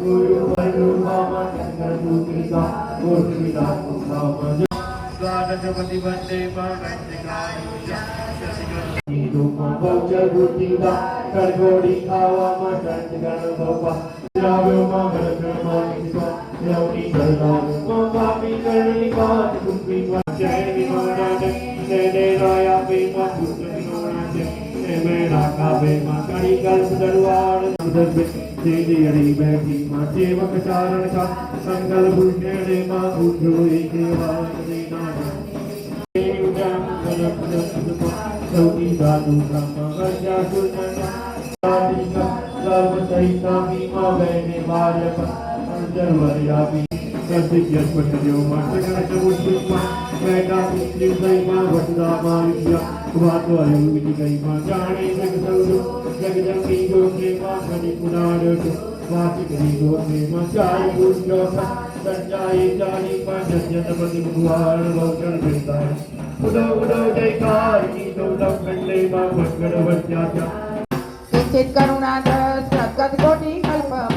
Guru Guru Bhava Chandra Mukrita Mukrita Mukrita Mukrita Sudharbe Dede Yari Bhati Ma Sevak Charan Ka Sangal Bhujne Ma Udro Eke Vajne Nada Saudi Dadu Brahma Gajya Sultana Sadika Sarva Saima Vatudama Vidya Kuvato Ayu Viti Kaima Jani Sak Saudu Jagadambi Gote Ma Kani Punadatu Vati Kani Gote Ma Jai Gurjota Sanjai Jani Panjasya Tapati Bhagwan Vaukar Vrindayan Udo Udo Jai Kar Ki Dodam Kande Ma Bhakkar Vatyatya નિશ્ચિત કરુણાદર સદગત કોટી કલ્પમાં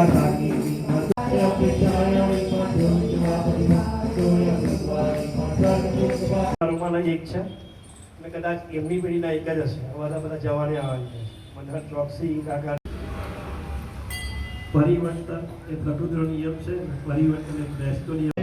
એક છે. અને કદાચ એમની પેઢીના એક જ હશે. બધા બધા જવાને આવવાની છે. મનહર ચોકસી કાકા. પરિવર્તન એ પ્રકૃતિનો નિયમ છે. પરિવર્તન એ બેસતો નિયમ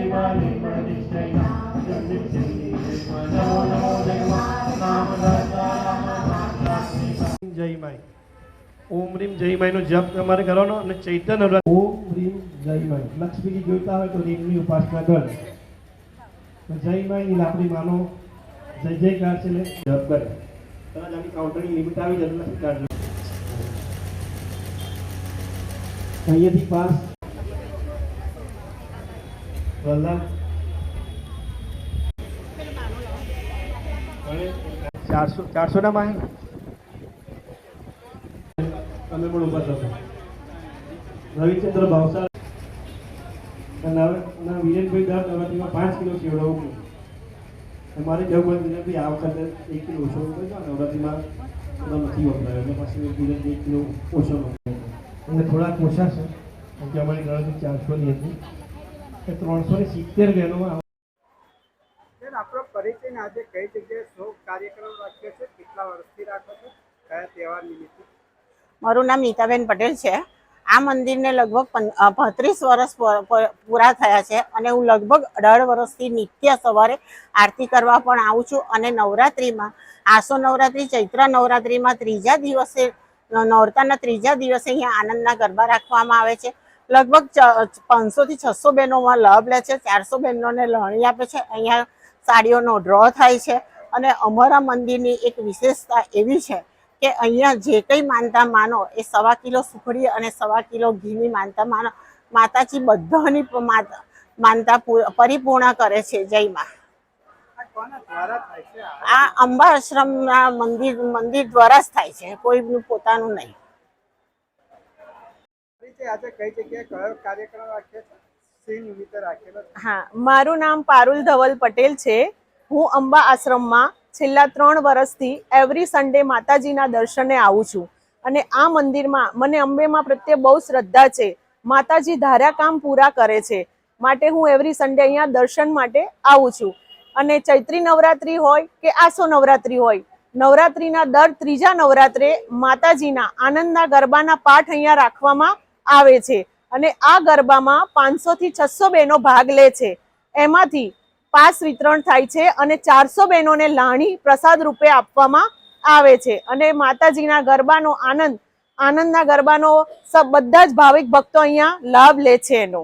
ઓમ રીમ જય માયનો જપ તમારે કરવાનો અને ચૈતન્ય નવરાત્ર ઓમ રીમ જય માય. લક્ષ્મીજી જોઈતા હોય તો રીમની ઉપાસના કર. જય માયની આપણી માનો. જય જયકાર છે ને. જપ કરે. કદાચ આની કાઉન્ટરની લિમિટ આવી જરૂર નથી કાઢજો અહીંયાથી પાસ. વલ્લભ ચારસો ચારસો ના માં તમે પણ ઊભા થશો. રવિચંદ્ર ભાવસાર ના વિરેનભાઈ દર નવરાત્રીમાં પાંચ કિલો સેવડાવું મારે જવું પડે વિરેનભાઈ આ વખતે એક કિલો ઓછો કર્યો નવરાત્રીમાં થોડા નથી વપરાયો. એટલે પછી વિરેનભાઈ એક કિલો ઓછો વપરાયો અને થોડાક ઓછા છે. કેમ કે અમારી ગણતરી ચારસોની હતી. એ ત્રણસો ને સિત્તેર બહેનોમાં આપણો પરિચય આજે કઈ જગ્યાએ શોક કાર્યક્રમ રાખ્યો છે? કેટલા વર્ષથી રાખો છો? કયા તહેવાર નિમિત્તે? મારું નામ નીતાબેન પટેલ છે. આ મંદિરને લગભગ પાંત્રીસ વર્ષ પૂરા થયા છે અને હું લગભગ અઢાર વર્ષથી નિત્ય સવારે આરતી કરવા પણ આવું છું અને નવરાત્રિમાં, આસો નવરાત્રિ, ચૈત્ર નવરાત્રિમાં ત્રીજા દિવસે નોરતાના ત્રીજા દિવસે અહીંયા આનંદના ગરબા રાખવામાં આવે છે. લગભગ પાંચસોથી છસો બહેનોમાં લાભ લે છે, ચારસો બહેનોને લણણી આપે છે. અહીંયા સાડીઓનો ડ્રો થાય છે અને અમારા મંદિરની એક વિશેષતા એવી છે કે અહીંયા જે કંઈ માનતા માનો એ સવા કિલો સુખડી અને સવા કિલો ઘીની માનતા માનો. માતાજી બધાની માનતા પરિપૂર્ણ કરે છે જયમાં. આ અંબા આશ્રમના મંદિર મંદિર દ્વારા જ થાય છે કોઈનું પોતાનું નહીં. હા મારું નામ પારુલ ધવલ પટેલ છે. હું અંબા આશ્રમમાં છેલ્લા ત્રણ વર્ષથી એવરી સન્ડે માતાજીના દર્શને આવું છું. અને આ મંદિરમાં મને અંબેમાં પ્રત્યે બહુ શ્રદ્ધા છે. માતાજી ધાર્યા કામ પૂરા કરે છે. માટે હું એવરી સન્ડે અહીંયા દર્શન માટે આવું છું. અને ચૈત્રી નવરાત્રી હોય કે આસો નવરાત્રી હોય, નવરાત્રીના દર ત્રીજા નવરાત્રે માતાજીના આનંદના ગરબાના પાઠ અહીંયા રાખવામાં આવે છે. અને આ ગરબામાં પાંચસો થી છસો બહેનો ભાગ લે છે. એમાંથી પાસ વિતરણ થાય છે અને ચારસો બહેનોને લાણી પ્રસાદ રૂપે આપવામાં આવે છે. અને માતાજીના ગરબાનો આનંદ, આનંદના ગરબાનો બધા જ ભાવિક ભક્તો અહીંયા લાભ લે છે એનો.